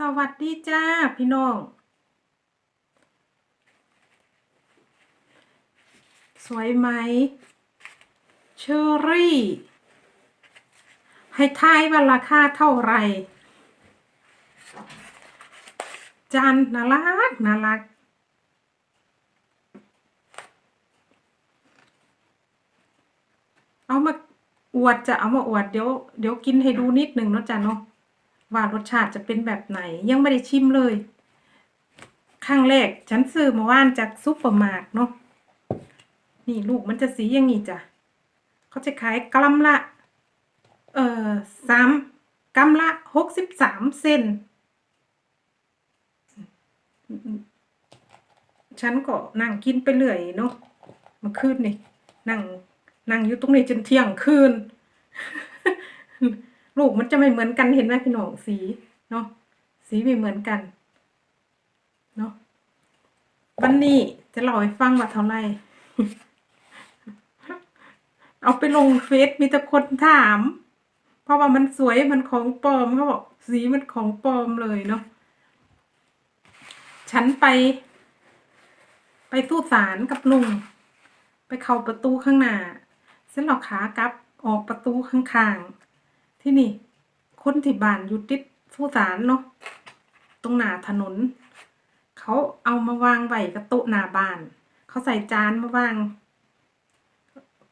สวัสดีจ้าพี่น้อง สวยไหม เชอรี่ ให้ทายว่าราคาเท่าไหร่ จานน่ารักน่ารัก เอามาอวดจะเอามาอวดเดี๋ยวเดี๋ยวกินให้ดูนิดหนึ่งเนาะจ้ะเนาะ ว่ารสชาติจะเป็นแบบไหนยังไม่ได้ชิมเลยครั้งแรกฉันซื้อมาว่านจากซุปเปอร์มาร์ทเนาะนี่ลูกมันจะสีอย่างนี้จ้ะเขาจะขายกรัมละ เอ่อสามกรัมละหกสิบสามเซนฉันก็นั่งกินไปเรื่อยเนาะมื่อคืนนี่นั่งนั่งอยู่ตรงนี้จนเที่ยงคืน ลูกมันจะไม่เหมือนกันเห็นไหมพี่น้องสีเนาะสีไม่เหมือนกันเนาะวันนี้จะเล่าให้ฟังว่าเท่าไหร่เอาไปลงเฟซมีแต่คนถาม เพราะว่ามันสวยมันของปลอมเขาบอกสีมันของปลอมเลยเนาะฉันไป ไปสู้สารกับลุง ไปเข้าประตูข้างหน้าเส้นหลอกขากลับออกประตูข้างๆ ที่นี่ คนที่บ้านอยู่ติดสู้สารเนาะตรงหน้าถนน เขาเอามาวางไว้กับโต๊ะหน้าบ้าน เขาใส่จานมาวาง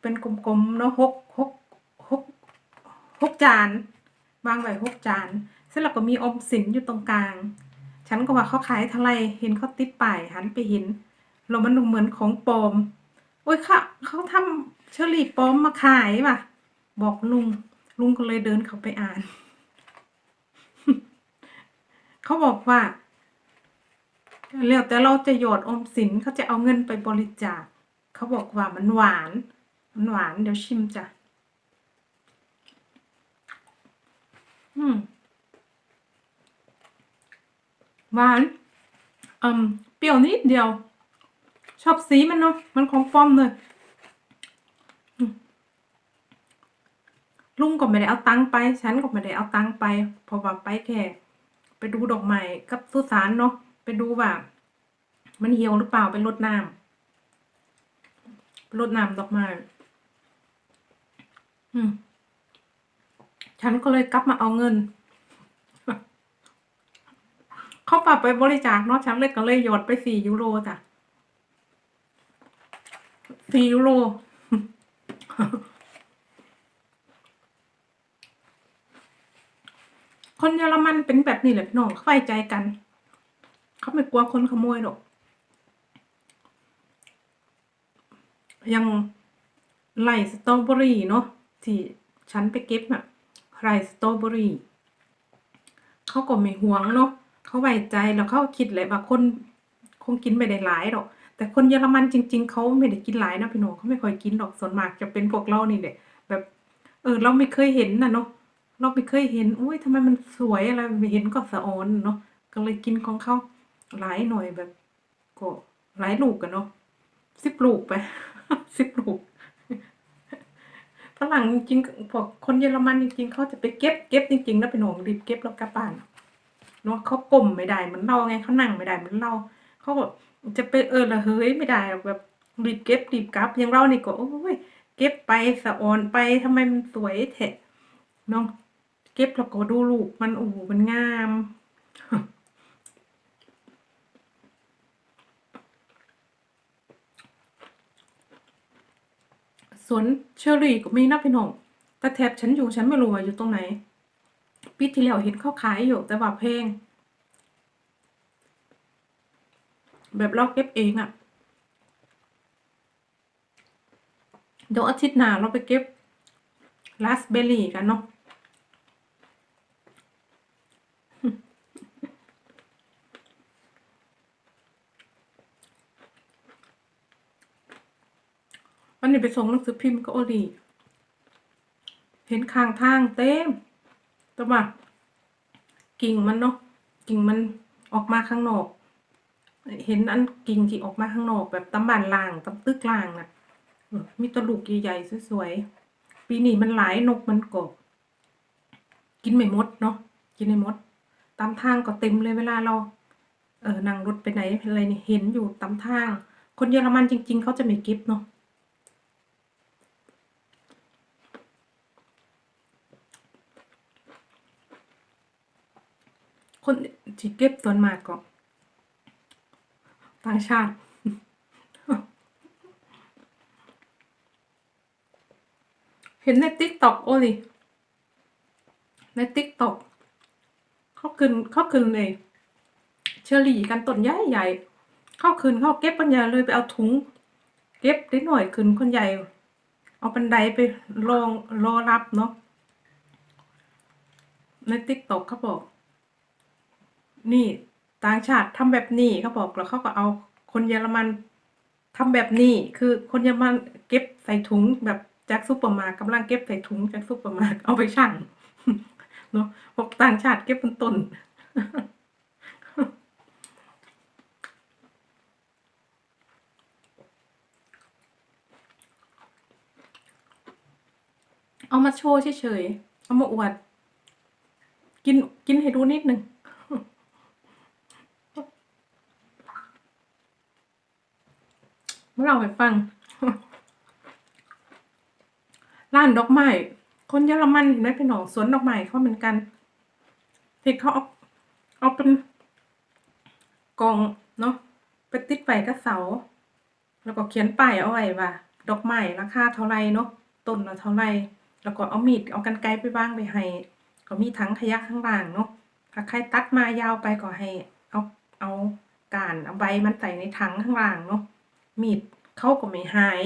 เป็นกลมๆเนาะหกหกหกหกจาน วางไว้หกจานเสร็จแล้วก็มีอมสินอยู่ตรงกลาง ฉันก็ว่าเขาขายเท่าไรเห็นเขาติดป้ายหันไปเห็นแล้วมันดูเหมือนของปลอมโอ้ยค่ะเขาทำเชอรี่ปลอมมาขายว่ะ บอกลุง ลุงก็เลยเดินเข้าไปอ่าน เขาบอกว่าแล้วแต่เราจะหยอดอมสินเขาจะเอาเงินไปบริจาคเขาบอกว่ามันหวาน มันหวานเดี๋ยวชิมจ้ะอืมหวานอืมเปรี้ยวนิดเดียว ชอบสีมันเนาะมันของปลอมเลยอืม ลุงก็ไม่ได้เอาตังค์ไป ฉันก็ไม่ได้เอาตังค์ไป เพราะว่าไปแค่ไปดูดอกไม้กับสุสานเนาะไปดูว่า มันเหี่ยวหรือเปล่าไปรดน้ำรดน้ำดอกไม้อืมฉันก็เลยกลับมาเอาเงิน เขาฝาไปบริจาคเนาะฉันเลยก็เลยหยดไปสี่ยูโรจ้ะสี่ยูโร คนเยอรมันเป็นแบบนี้แหละพี่น้องเขาไว้ใจกัน เขาไม่กลัวคนขโมยหรอกยังไล่สตรอเบอรี่เนาะที่ฉันไปเก็บอะไล่สตรอเบอรี่เขาก็ไม่ห่วงเนาะเขาไว้ใจแล้วเขาคิดเลยว่าคนคงกินไม่ได้หลายหรอก แต่คนเยอรมันจริง ๆเขาไม่ได้กินหลายนะพี่น้องเขาไม่ค่อยกินหรอกส่วนมากจะเป็นพวกเรานี่แหละแบบ เออเราไม่เคยเห็นนะเนาะ เราไม่เคยเห็นอุ้ยทำไมมันสวยอะไรไม่เห็นก็สะออนเนาะก็เลยกินของเขาหลายหน่อยแบบก็หลายลูกกันเนาะสิบลูกไปสิบลูกฝรั่งจริงๆพวกคนเยอรมันจริงๆเขาจะไปเก็บเก็บจริงๆ แล้วไปหนองรีบเก็บแล้วกลับบ้านเนาะเขาก้มไม่ได้เหมือนเราไงเขานั่งไม่ได้เหมือนเราเขาแบบจะไปเออละเฮ้ยไม่ได้แบบรีบเก็บรีบกลับอย่างเรานี่ก็โอ้ยเก็บไปสะออนไปทำไมมันสวยแทะเนาะ เก็บแล้วก็ดูลูกมันโอ้มันงาม สวนเชอรี่ก็มีนะพี่น้องแต่แถบฉันอยู่ฉันไม่รู้ว่าอยู่ตรงไหนปีที่แล้วเห็นเขาขายอยู่แต่ว่าแพงแบบเราเก็บเองอะเดี๋ยวอาทิตย์หน้าเราไปเก็บราสเบอร์รี่กันเนาะันนี้ไปส่งหนังสือพิมพ์ก็โอดีเห็นข้างทางเต็มแต่ว่ากิ่งมันเนาะกิ่งมันออกมาข้างนอก เห็นอันกิ่งที่ออกมาข้างนอก แบบตำบานล่างตำตึกล่างน่ะมีตะลูกใหญ่ๆสวยๆปีนี้มันหลายนกมันกบกินไม่มดเนาะกินไม่มดตามทางก็เต็มเลยเวลาเรา เออนั่งรถไปไหนอะไรนี่เห็นอยู่ตามทาง คนเยอรมันจริง ๆเขาจะไม่เก็บเนาะ คนที่เก็บส่วนมากก็ต่างชาติเห็นในติ๊กต็อกโอลิในติ๊กต็อกเขาขึ้นเขาขึ้นเลยเชอรี่กันต้นใหญ่ใหญ่เข้าขึ้นเข้าเก็บปัญญาเลยไปเอาถุง เก็บได้หน่อยขึ้นคนใหญ่ เอาบันไดไปรองรอรับเนาะในติ๊กต็อกเขาบอก นี่ต่างชาติทำแบบนี้เขาบอกแล้วเขาก็เอาคนเยอรมันทำแบบนี้คือคนเยอรมันเก็บใส่ถุงแบบจากซุปเปอร์มาร์ทกำลังเก็บใส่ถุงจากซุปเปอร์มาร์ทเอาไปชั่งเนาะบอกต่างชาติเก็บบนต้นเอามาโชว์เฉยๆ เอามาอวด กินกินให้ดูนิดหนึ่ง มาเล่าให้ฟังร้านดอกไม้คนเยอรมันเห็นไหมพี่น้องสวนดอกไม้เขาเหมือนกันที่เขาเอาเอาเป็นกองเนาะไปติดไว้กับเสา แล้วก็เขียนป้ายเอาไว้ว่า ดอกไม้ราคาเท่าไรเนาะต้นละเท่าไรแล้วก็เอามีดเอากันไกรไปบ้างไปให้ ก็มีถังขยะข้างล่างเนาะถ้าใครตัดมายาวไปก็ให้ เอาเอาการเอาใบมันใส่ในถังข้างล่างเนาะ มีดเขาก็ไม่หาย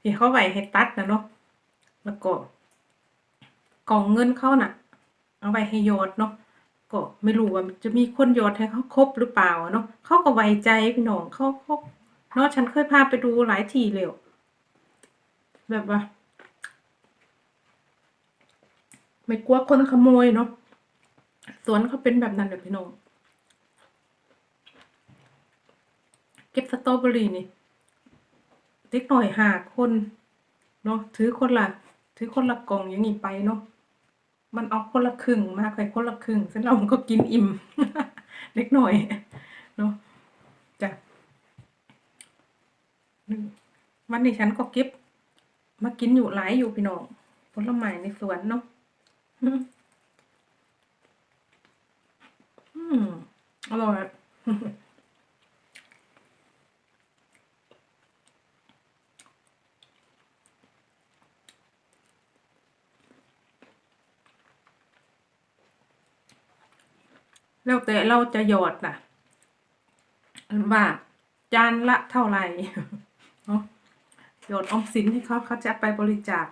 ที่เขาไว้ให้ตัดนะเนาะแล้วก็กล่องเงินเขาน่ะ เอาไว้ให้โยดเนาะก็ไม่รู้ว่าจะมีคนโยดให้เขาครบหรือเปล่าเนาะเขาก็ไว้ใจพี่น้องเขาเขาเนาะฉันเคยพาไปดูหลายทีเลยแบบว่า ไม่กลัวคนขโมยเนาะสวนเขาเป็นแบบนั้นแบบพี่น้อง เก็บสตรอเบอรี่นี่เล็กหน่อยหาคนเนาะถือคนละถือคนละกล่องอย่างนี้ไปเนาะมันเอาคนละครึ่งมากไปคนละครึ่งเสร็จแล้วมันก็กินอิ่มเล็กหน่อยเนาะจ้ะวันนี้ฉันก็เก็บมากินอยู่หลายอยู่พี่น้องผลไม้ในสวนเนาะอืมอืมอร่อย แล้วแต่เราจะหยอดน่ะว่าจานละเท่าไหร่เนาะหยอดออมสินให้เขาเขาจะไปบริจาค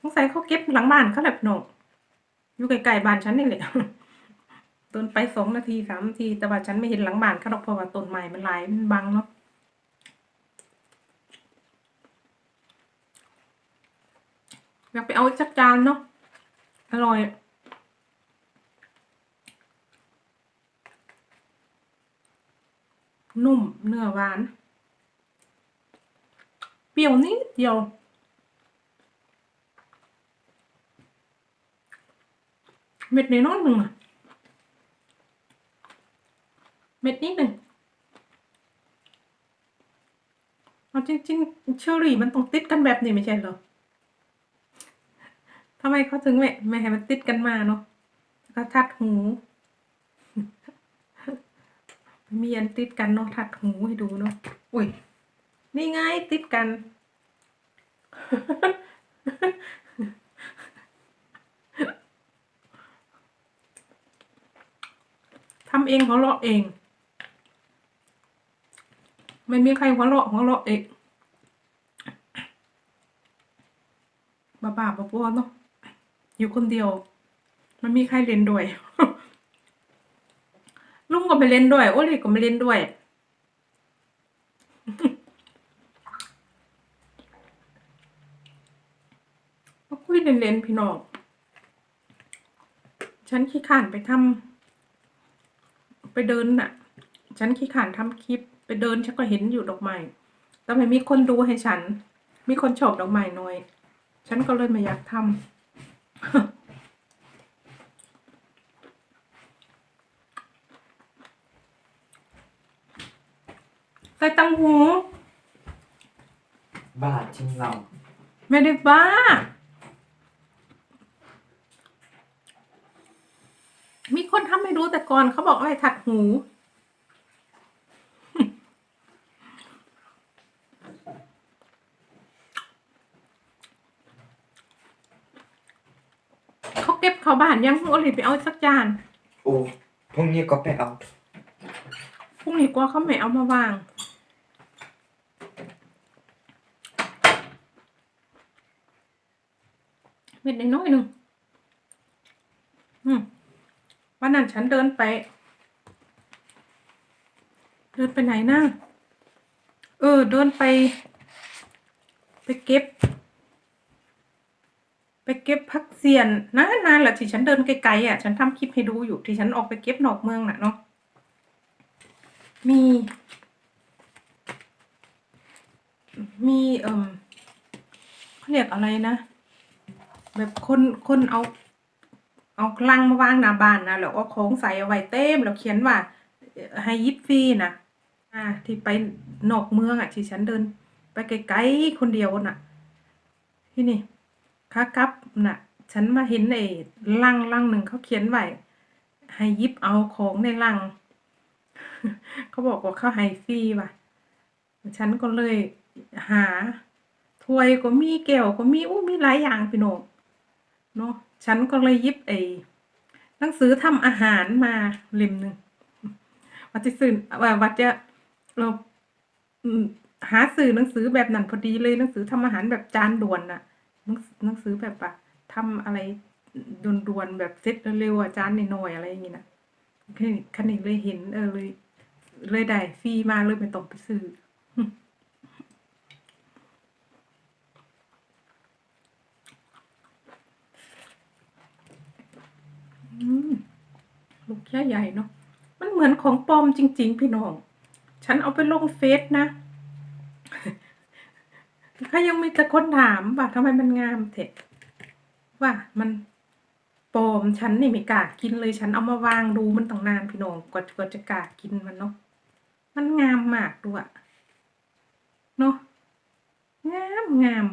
สงสัยเขาเก็บหลังบ้านเขาแหละพี่น้องอยู่ไกลๆบ้านฉันนี่แหละเดินไปสองนาทีสามนาทีแต่ว่าฉันไม่เห็นหลังบ้านเขาหรอกเพราะว่าต้นไม้มันหลายมันบังเนาะอยากไปเอาอีกสักจานเนาะอร่อย นุ่มเนื้อหวาน เปรี้ยวนิดเดียว เม็ดน้อยหนึ่งอะเม็ดนิดหนึ่งเอาจริงๆเชอรี่มันต้องติดกันแบบนี้ไม่ใช่เหรอทำไมเขาถึงไม่ไม่ให้มันติดกันมาเนาะก็ทัดหู มีอันติดกันเนาะทัดหูให้ดูเนาะอุ้ยนี่ไงติดกัน ทำเองหัวเราะเอง ไม่มีใครหัวเราะหัวเราะเองบ้าบ้าบ้าบ้าเนาะอยู่คนเดียว มันมีใครเล่นด้วย ไม่เล่นด้วย โอล็กก็ไม่เล่นด้วย มาคุยเล่นๆพี่น้อง ฉันขี้ข่านไปทำไปเดินน่ะ ฉันขี้ข่านทำคลิป ไปเดินฉันก็เห็นอยู่ดอกไม้แต่ไม่มีคนดูให้ฉัน มีคนชอบดอกไม้น้อย ฉันก็เลยไม่อยากทำ ส่ตังหูบ้าจริงเราไม่ได้บ้า มีคนทำให้ดูแต่ก่อนเขาบอกอะไรถักหู เขาเก็บเข้าบ้านยังโอลิไปเอาสักจาน โอ้พรุ่งนี้ก็ไปเอา พรุ่งนี้กว่าเขาไม่เอามาวาง ม็ดน้อยหนึ่งอืมวันนั้นฉันเดินไป เดินไปไหนนะเออ เดินไป ไปเก็บ ไปเก็บพักเสียนนานๆแหละที่ฉันเดินไกลๆอะ ฉันทำคลิปให้ดูอยู่ที่ฉันออกไปเก็บนอกเมืองน่ะเนาะมี มีเอ่มเขาเรียกอะไรนะ แบบคนคนเอา เอาลังมาวางหน้าบ้านนะแล้วเอาของใส่เอาไว้เต็มแล้วเขียนว่าให้ยิบฟรีนะอ่า ที่ไปนอกเมืองอะที่ฉันเดิน ไปไกลๆคนเดียวน่ะ ที่นี่ค้ากลับน่ะ ฉันมาเห็นไอ้ลังลังหนึ่งเขาเขียนไว้ให้ยิบเอาของในลัง เขาบอกว่าเขาให้ฟรีว่ะ ฉันก็เลยหาถ้วยก็มีแก้วก็มีอู้มีหลายอย่างพี่โนง เนาะฉันก็เลยยิบไอ้หนังสือทำอาหารมาเล่มหนึ่งวัดจะซื้อว่าวัดจะเราหาซื้อหนังสือแบบนั้นพอดีเลยหนังสือทำอาหารแบบจานด่วนน่ะหนังสือแบบว่าทำอะไรด่วนๆแบบเซ็ตเร็วๆอะจานน้อยๆอะไรอย่างงี้นะคันนี้คันนี้เลยเห็นเออเลย เลยได้ฟรีมาเลยไม่ต้องไปซื้อ อืม ลูกแค่ใหญ่เนาะ มันเหมือนของปลอมจริง ๆ พี่น้อง ฉันเอาไปลงเฟซนะถ้ายังมีแต่คนถามว่าทำไมมันงามเถอะว่ามันปลอมฉันนี่ไม่กล้ากินเลยฉันเอามาวางดูมันตั้งนานพี่น้องกว่าจะกล้ากินมันเนาะ มันงามมากด้วยเนาะงามงาม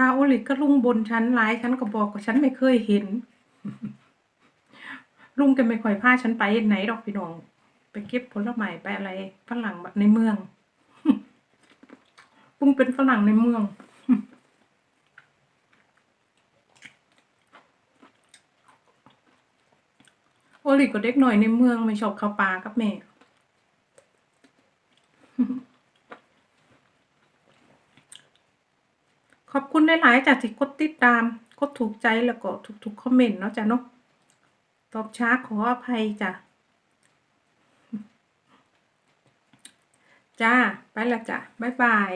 ถ้าโอลิก็ลุงบนชั้นร้ายฉันก็บอกว่าฉันไม่เคยเห็น ลุงแกไม่ค่อยพาฉันไปไหนดอกพี่น้อง ไปเก็บผลไม้ไปอะไรฝรั่งในเมืองลุงเป็นฝรั่งในเมืองโอลิก็เด็กหน่อยในเมืองไม่ชอบเข้าป่ากับแม่ ขอบคุณ หลายๆจากที่กดติดตามกดถูกใจแล้วก็ถูกๆคอมเมนต์เนาะจ้ะเนาะตอบช้าขออภัยจ้ะจ้า ไปละจ้ะบ๊ายบาย